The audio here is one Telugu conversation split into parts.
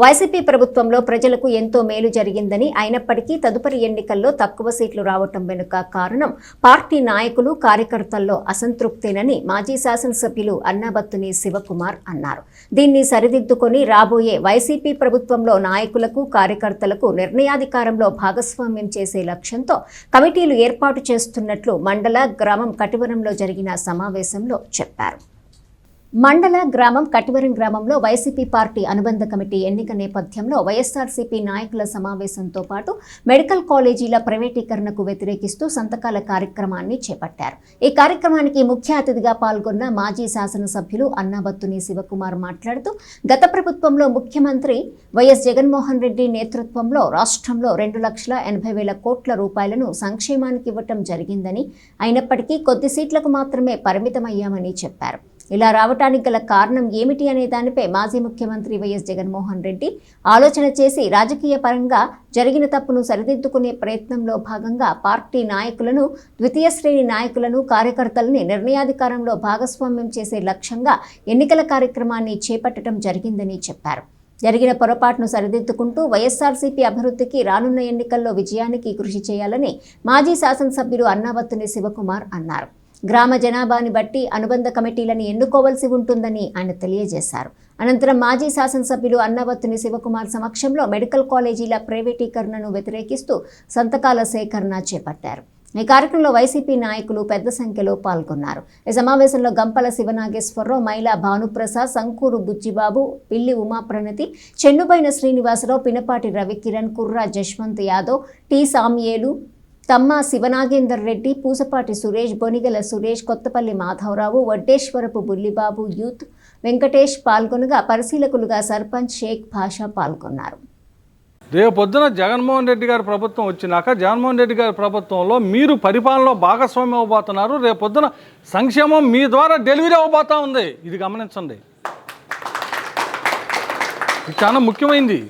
వైసీపీ ప్రభుత్వంలో ప్రజలకు ఎంతో మేలు జరిగిందని అయినప్పటికీ తదుపరి ఎన్నికల్లో తక్కువ సీట్లు రావటం వెనుక కారణం పార్టీ నాయకులు కార్యకర్తల్లో అసంతృప్తేనని మాజీ శాసనసభ్యులు అన్నాబత్తుని శివకుమార్ అన్నారు. దీన్ని సరిదిద్దుకొని రాబోయే వైసీపీ ప్రభుత్వంలో నాయకులకు కార్యకర్తలకు నిర్ణయాధికారంలో భాగస్వామ్యం చేసే లక్ష్యంతో కమిటీలు ఏర్పాటు చేస్తున్నట్లు మండల గ్రామం కటివరంలో జరిగిన సమావేశంలో చెప్పారు. మండల గ్రామం కటివరం గ్రామంలో వైసీపీ పార్టీ అనుబంధ కమిటీ ఎన్నిక నేపథ్యంలో వైఎస్ఆర్సీపీ నాయకుల సమావేశంతో పాటు మెడికల్ కాలేజీల ప్రైవేటీకరణకు వ్యతిరేకిస్తూ సంతకాల కార్యక్రమాన్ని చేపట్టారు. ఈ కార్యక్రమానికి ముఖ్య అతిథిగా పాల్గొన్న మాజీ శాసనసభ్యులు అన్నాబత్తుని శివకుమార్ మాట్లాడుతూ గత ప్రభుత్వంలో ముఖ్యమంత్రి వైఎస్ జగన్మోహన్ రెడ్డి నేతృత్వంలో రాష్ట్రంలో రెండు లక్షల ఎనభై వేల కోట్ల రూపాయలను సంక్షేమానికి ఇవ్వటం జరిగిందని అయినప్పటికీ కొద్ది సీట్లకు మాత్రమే పరిమితమయ్యామని చెప్పారు. ఇలా రావటానికి గల కారణం ఏమిటి అనే దానిపై మాజీ ముఖ్యమంత్రి వైఎస్ జగన్మోహన్ రెడ్డి ఆలోచన చేసి రాజకీయ పరంగా జరిగిన తప్పును సరిదిద్దుకునే ప్రయత్నంలో భాగంగా పార్టీ నాయకులను ద్వితీయ శ్రేణి నాయకులను కార్యకర్తలని నిర్ణయాధికారంలో భాగస్వామ్యం చేసే లక్ష్యంగా ఎన్నికల కార్యక్రమాన్ని చేపట్టడం జరిగిందని చెప్పారు. జరిగిన పొరపాటును సరిదిద్దుకుంటూ వైఎస్ఆర్సీపీ అభివృద్ధికి రానున్న ఎన్నికల్లో విజయానికి కృషి చేయాలని మాజీ శాసనసభ్యులు అన్నావత్తుని శివకుమార్ అన్నారు. గ్రామ జనాభాని బట్టి అనుబంధ కమిటీలను ఎన్నుకోవలసి ఉంటుందని ఆయన తెలియజేశారు. అనంతరం మాజీ శాసనసభ్యులు అన్నవత్తుని శివకుమార్ సమక్షంలో మెడికల్ కాలేజీల ప్రైవేటీకరణను వ్యతిరేకిస్తూ సంతకాల సేకరణ చేపట్టారు. ఈ కార్యక్రమంలో వైసీపీ నాయకులు పెద్ద సంఖ్యలో పాల్గొన్నారు. ఈ సమావేశంలో గంపల శివనాగేశ్వరరావు మైలా Bhanuprasad Sankuru Buchibabu Pilli Umapranathi Chennubaina Srinivasarao Pinapati Ravikiran Kurra Jaswanth Yadav T Samuel Thamma Sivanagender Reddy Pusapati Suresh Bonigala Suresh Kothapalli Madhavarao Vaddeswarapu Bullibabu youth Venkatesh పాల్గొనగా పరిశీలకులుగా సర్పంచ్ షేక్ భాషా పాల్గొన్నారు. రేపు పొద్దున జగన్మోహన్ రెడ్డి గారి ప్రభుత్వం వచ్చినాక జగన్మోహన్ రెడ్డి గారి ప్రభుత్వంలో మీరు పరిపాలనలో భాగస్వామ్యం అవ్వబోతున్నారు రేపు పొద్దున సంక్షేమం మీ ద్వారా డెలివరీ అవ్వబోతా ఉంది. ఇది గమనించండి. ఇది చాలా ముఖ్యమైనది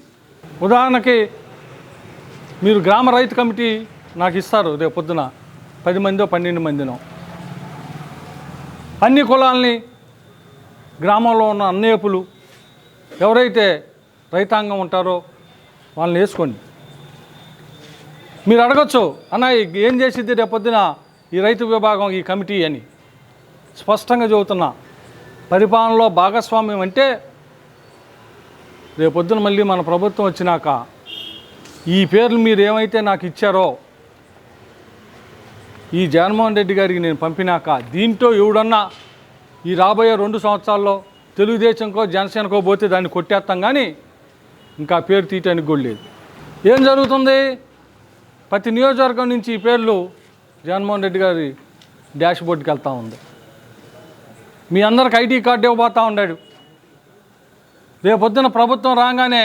ఉదాహరణకి మీరు గ్రామ రైతు కమిటీ నాకు ఇస్తారు రేపు పొద్దున. పది మందో పన్నెండు మందినో. అన్ని కులాల్ని గ్రామంలో ఉన్న అన్నయపులు ఎవరైతే రైతాంగం ఉంటారో వాళ్ళని వేసుకోండి. మీరు అడగచ్చు అన్న ఈ- ఏం చేసిద్ది రేపొద్దున ఈ రైతు విభాగం ఈ కమిటీ అని. స్పష్టంగా చెబుతున్నా పరిపాలనలో భాగస్వామ్యం అంటే రేపొద్దున మళ్ళీ మన ప్రభుత్వం వచ్చినాక ఈ పేర్లు మీరు ఏమైతే నాకు ఇచ్చారో ఈ జగన్మోహన్ రెడ్డి గారికి నేను పంపినాక దీంట్లో ఎవడన్నా ఈ రాబోయే రెండు సంవత్సరాల్లో తెలుగుదేశంకో జనసేనకో పోతే దాన్ని కొట్టేస్తాం కానీ ఇంకా పేరు తీయటానికి కూడా లేదు. ఏం జరుగుతుంది? ప్రతి నియోజకవర్గం నుంచి ఈ పేర్లు జగన్మోహన్ రెడ్డి గారి డాష్ బోర్డుకి వెళ్తూ ఉంది. మీ అందరికి ఐటీ కార్డు ఇవ్వబోతూ ఉన్నాడు. రేపొద్దున ప్రభుత్వం రాగానే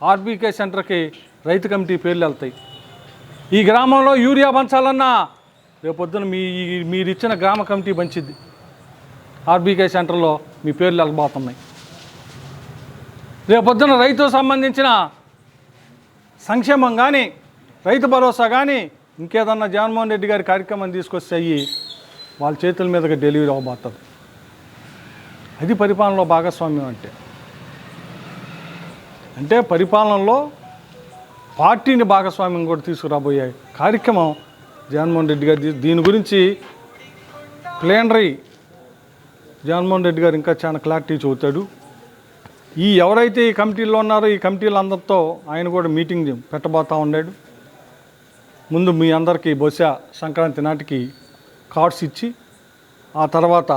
ఆర్బీకే సెంటర్కి రైతు కమిటీ పేర్లు వెళ్తాయి. ఈ గ్రామంలో యూరియా పంచాలన్నా రేపొద్దున మీ మీరు ఇచ్చిన గ్రామ కమిటీ మంచిది. ఆర్బీకే సెంటర్లో మీ పేర్లు వెళ్ళబోతున్నాయి రేపొద్దున రైతు సంబంధించిన సంక్షేమం కానీ రైతు భరోసా కానీ ఇంకేదన్నా జగన్మోహన్ రెడ్డి గారి కార్యక్రమం తీసుకొస్తే అయ్యి వాళ్ళ చేతుల మీదకి డెలివరీ అవ్వబోతుంది. అది పరిపాలనలో భాగస్వామ్యం అంటే. అంటే పరిపాలనలో పార్టీని భాగస్వామ్యం కూడా తీసుకురాబోయే కార్యక్రమం జగన్మోహన్ రెడ్డి గారు దీని గురించి ప్లేనరీ. జగన్మోహన్ రెడ్డి గారు ఇంకా చాలా క్లారిటీ చెబుతాడు ఈ ఎవరైతే ఈ కమిటీల్లో ఉన్నారో ఈ కమిటీలందరితో ఆయన కూడా మీటింగ్ పెట్టబోతా ఉన్నాడు. ముందు మీ అందరికీ బహుశా సంక్రాంతి నాటికి కార్డ్స్ ఇచ్చి ఆ తర్వాత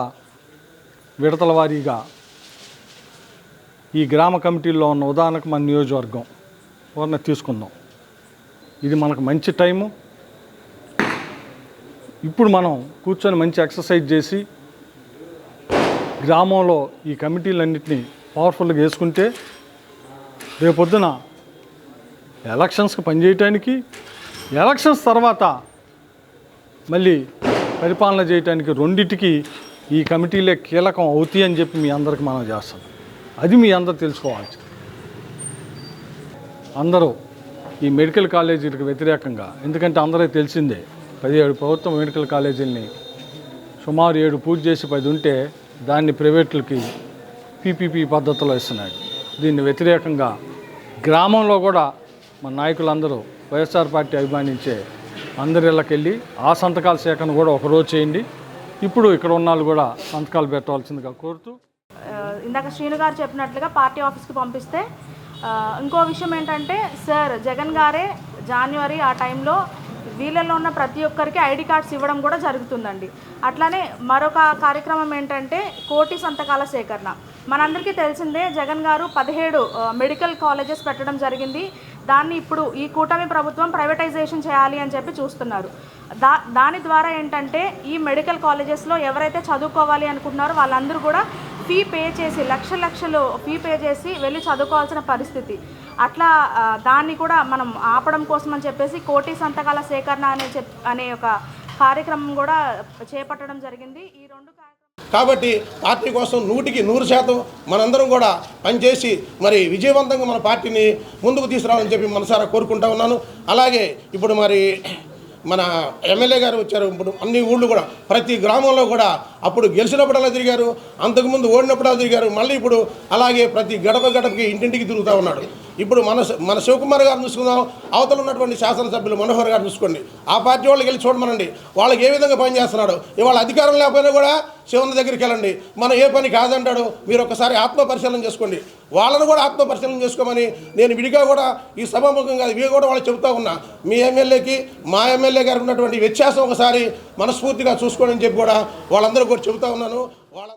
విడతల వారీగా ఈ గ్రామ కమిటీల్లో ఉన్న ఉదాహరణకు మన నియోజకవర్గం. వారిని తీసుకుందాం. ఇది మనకు మంచి టైము. ఇప్పుడు మనం కూర్చొని మంచి ఎక్సర్సైజ్ చేసి గ్రామంలో ఈ కమిటీలన్నింటినీ పవర్ఫుల్గా వేసుకుంటే రేపొద్దున ఎలక్షన్స్కి పనిచేయటానికి ఎలక్షన్స్ తర్వాత మళ్ళీ పరిపాలన చేయటానికి రెండిటికి ఈ కమిటీలే కీలకం అవుతాయి అని చెప్పి మీ అందరికి మనం చేస్తాం. అది మీ అందరు తెలుసుకోవాలి. అందరూ ఈ మెడికల్ కాలేజీలకు వ్యతిరేకంగా ఎందుకంటే అందరూ తెలిసిందే పదిహేడు ప్రభుత్వ మెడికల్ కాలేజీలని సుమారు ఏడు పూజ చేసి పది ఉంటే దాన్ని ప్రైవేట్లకి పీపీపీ పద్ధతిలో ఇస్తున్నాడు. దీన్ని వ్యతిరేకంగా గ్రామంలో కూడా మన నాయకులందరూ వైఎస్ఆర్ పార్టీ అభిమానించే అందరి ఇళ్ళకెళ్ళి ఆ సంతకాల సేకరణ కూడా ఒకరోజు చేయండి. ఇప్పుడు ఇక్కడ ఉన్న వాళ్ళు కూడా సంతకాలు పెట్టవలసిందిగా కోరుతూ ఇందాక శ్రీను గారు చెప్పినట్లుగా పార్టీ ఆఫీస్కి పంపిస్తే ఇంకో విషయం ఏంటంటే సార్ జగన్ గారే జాన్వరి ఆ టైంలో వీళ్ళల్లో ఉన్న ప్రతి ఒక్కరికి ఐడి కార్డ్స్ ఇవ్వడం కూడా జరుగుతుందండి. అట్లానే మరొక కార్యక్రమం ఏంటంటే కోటి సంతకాల సేకరణ. మనందరికీ తెలిసిందే జగన్ గారు పదిహేడు మెడికల్ కాలేజెస్ పెట్టడం జరిగింది. దాన్ని ఇప్పుడు ఈ కూటమి ప్రభుత్వం ప్రైవేటైజేషన్ చేయాలి అని చెప్పి చూస్తున్నారు. దా దాని ద్వారా ఏంటంటే ఈ మెడికల్ కాలేజెస్లో ఎవరైతే చదువుకోవాలి అనుకుంటున్నారో వాళ్ళందరూ కూడా ఫీ పే చేసి లక్ష లక్షలు ఫీ పే చేసి వెళ్ళి చదువుకోవాల్సిన పరిస్థితి. అట్లా దాన్ని కూడా మనం ఆపడం కోసం అని చెప్పేసి కోటి సంతకాల సేకరణ అనే చెప్ అనే ఒక కార్యక్రమం కూడా చేపట్టడం జరిగింది. ఈ రెండు కాబట్టి పార్టీ కోసం నూటికి నూరు శాతం మనందరం కూడా పనిచేసి మరి విజయవంతంగా మన పార్టీని ముందుకు తీసుకురావాలని చెప్పి మనసారా కోరుకుంటా ఉన్నాను. అలాగే ఇప్పుడు మరి మన ఎమ్మెల్యే గారు వచ్చారు ఇప్పుడు అన్ని ఊళ్ళు కూడా ప్రతి గ్రామంలో కూడా అప్పుడు గెలిచినప్పుడల్లా తిరిగారు అంతకుముందు ఓడినప్పుడల్లా తిరిగారు మళ్ళీ ఇప్పుడు అలాగే ప్రతి గడప గడపకి ఇంటింటికి తిరుగుతూ ఉన్నాడు. ఇప్పుడు మన మన శివకుమార్ గారు చూసుకుందాం అవతల ఉన్నటువంటి శాసనసభ్యులు మనోహర్ గారు చూసుకోండి. ఆ పార్టీ వాళ్ళకి వెళ్ళి చూడమనండి. వాళ్ళకి ఏ విధంగా పనిచేస్తున్నాడు ఇవాళ అధికారం లేకపోయినా కూడా శివుని దగ్గరికి వెళ్ళండి. మనం ఏ పని కాదంటాడు మీరు ఒకసారి ఆత్మ పరిశీలన చేసుకోండి. వాళ్ళను కూడా ఆత్మపరిశీలన చేసుకోమని నేను విడిగా కూడా ఈ సభాముఖంగా ఇవి కూడా వాళ్ళు చెబుతా ఉన్నా. మీ ఎమ్మెల్యేకి మా ఎమ్మెల్యే గారికి ఉన్నటువంటి వ్యత్యాసం ఒకసారి మనస్ఫూర్తిగా చూసుకోండి అని చెప్పి కూడా వాళ్ళందరూ కూడా చెబుతా ఉన్నాను. వాళ్ళ